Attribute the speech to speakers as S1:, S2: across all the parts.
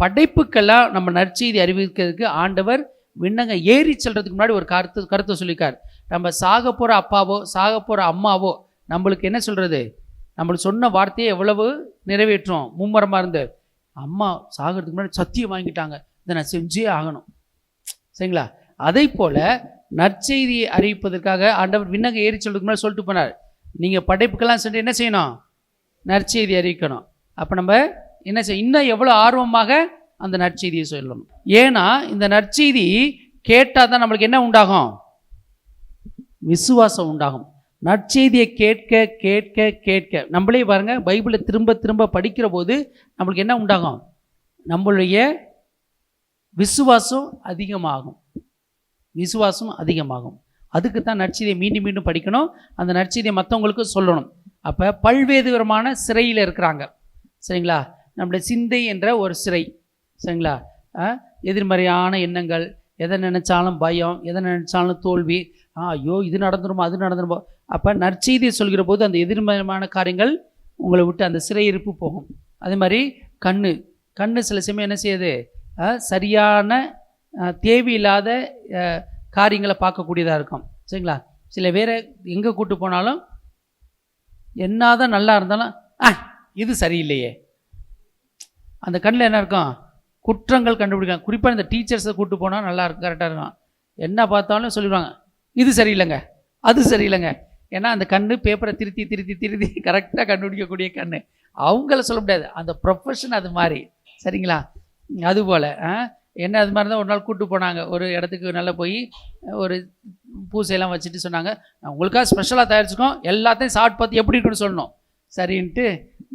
S1: படைப்புக்கெல்லாம் நம்ம நற்செய்தி அறிவிக்கிறதுக்கு ஆண்டவர் விண்ணங்க ஏறி செல்றதுக்கு முன்னாடி ஒரு கருத்து கருத்தை சொல்லியிருக்கார். நம்ம சாக போகிற அப்பாவோ சாக போகிற அம்மாவோ நம்மளுக்கு என்ன சொல்கிறது நம்மளுக்கு சொன்ன வார்த்தையை எவ்வளவு நிறைவேற்றும் மும்மரமாக இருந்து. அம்மா சாகிறதுக்கு முன்னாடி சத்தியம் வாங்கிட்டாங்க. இதை நான் செஞ்சே ஆகணும். சரிங்களா? அதே போல் நற்செய்தியை அறிவிப்பதற்காக ஆண்டவர் விண்ணங்க ஏறி சொல்றதுக்கு முன்னாடி சொல்லிட்டு போனார். நீங்கள் படைப்புக்கெல்லாம் சென்று என்ன செய்யணும்? நற்செய்தி அறிவிக்கணும். அப்போ நம்ம என்ன செய்ய இன்னும் எவ்வளோ ஆர்வமாக அந்த நற்செய்தியை சொல்லணும். ஏன்னா இந்த நற்செய்தி கேட்டால் தான் நம்மளுக்கு என்ன உண்டாகும்? விசுவாசம் உண்டாகும். நற்செய்தியை கேட்க கேட்க கேட்க. நம்மளே பாருங்க பைபிளை திரும்ப திரும்ப படிக்கிற போது நம்மளுக்கு என்ன உண்டாகும்? நம்மளுடைய விசுவாசம் அதிகமாகும். விசுவாசம் அதிகமாகும். அதுக்கு தான் நற்செய்தியை மீண்டும் மீண்டும் படிக்கணும். அந்த நற்செய்தியை மற்றவங்களுக்கு சொல்லணும். அப்போ பல்வேறு விதமான சிறையில் இருக்கிறாங்க. சரிங்களா? நம்முடைய சிந்தை என்ற ஒரு சிறை. சரிங்களா? எதிர்மறையான எண்ணங்கள் எதை நினச்சாலும் பயம் எதை நினச்சாலும் தோல்வி. ஆ ஐயோ இது நடந்துருமோ அது நடந்துருமோ. அப்போ நற்செய்தியை சொல்கிற போது அந்த எதிர்மறையான காரியங்கள் உங்களை விட்டு அந்த சிறையிருப்பு போகும். அதே மாதிரி கண் கண்ணு சில சமயம் என்ன செய்யுது? சரியான தேவையில்லாத காரியங்களை பார்க்கக்கூடியதாக இருக்கும். சரிங்களா? சில பேரை எங்கே கூட்டு போனாலும் என்னதான் நல்லா இருந்தாலும் ஆ இது சரியில்லையே. அந்த கண்ணில் என்ன இருக்கும்? குற்றங்கள் கண்டுபிடிக்கலாம் குறிப்பாக இந்த டீச்சர்ஸை கூப்பிட்டு போனால் நல்லா இருக்கும் கரெக்டாக இருக்கும். என்ன பார்த்தாலும் சொல்லிடுவாங்க இது சரியில்லைங்க அது சரியில்லைங்க. ஏன்னா அந்த கண்ணு பேப்பரை திருத்தி திருத்தி திருத்தி கரெக்டாக கண்டுபிடிக்கக்கூடிய கண் அவங்கள சொல்ல முடியாது. அந்த ப்ரொஃபஷன் அது மாதிரி. சரிங்களா? அதுபோல் என்ன அது மாதிரி தான் ஒரு நாள் கூப்பிட்டு போனாங்க. ஒரு இடத்துக்கு நல்லா போய் ஒரு பூசையெல்லாம் வச்சுட்டு சொன்னாங்க உங்களுக்காக ஸ்பெஷலாக தயாரிச்சுக்கோம். எல்லாத்தையும் சாப்பிட்டு பார்த்து எப்படி இருக்குன்னு சொல்லணும். சரின்ட்டு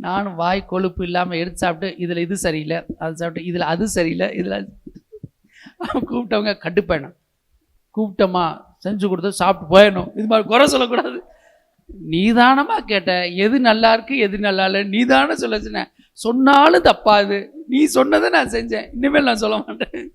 S1: நானும் வாய் கொழுப்பு இல்லாமல் எடுத்து சாப்பிட்டு இதில் இது சரியில்லை. அது சாப்பிட்டு இதில் அது சரியில்லை. இதில் கூப்பிட்டவங்க கட்டுப்பேணும் கூப்பிட்டோமா? செஞ்சு கொடுத்து சாப்பிட்டு போயிடணும். இது மாதிரி குறை சொல்லக்கூடாது. நீதானமாக கேட்ட. எது நல்லா இருக்கு எது நல்லா இல்லை நீதான சொல்ல சொன்ன. சொன்னாலும் தப்பாது நீ சொன்னதை நான் செஞ்சேன். இனிமேல் நான் சொல்ல மாட்டேன்.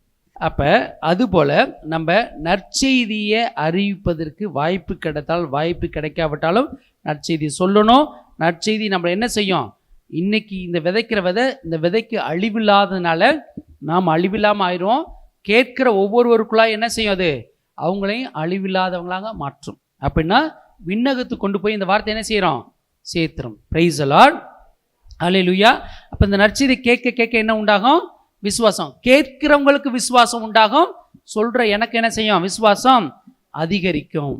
S1: அப்போ அதுபோல் நம்ம நற்செய்தியை அறிவிப்பதற்கு வாய்ப்பு கிடைத்தால் வாய்ப்பு கிடைக்காவிட்டாலும் நற்செய்தி சொல்லணும். நற்செய்தி நம்மளை என்ன செய்யும்? இன்னைக்கு இந்த விதைக்கிற விதை இந்த விதைக்கு அழிவில்லாததுனால நாம் அழிவில்லாமல் ஆயிரும். கேட்கிற ஒவ்வொருவருக்குள்ளாக என்ன செய்யும் அது? அவங்களையும் அழிவில்லாதவங்களாக மாற்றும். அப்படின்னா விண்ணகத்துக்கு கொண்டு போய் இந்த வார்த்தை என்ன செய்கிறோம் சேர்த்துரும். பிரைஸ் அலாட் அலையிலுயா அப்போ இந்த நற்செய்தி கேட்க கேட்க என்ன உண்டாகும்? விசுவாசம். கேட்கிறவங்களுக்கு விசுவாசம் உண்டாகும். சொல்கிற எனக்கு என்ன செய்யும்? விசுவாசம் அதிகரிக்கும்.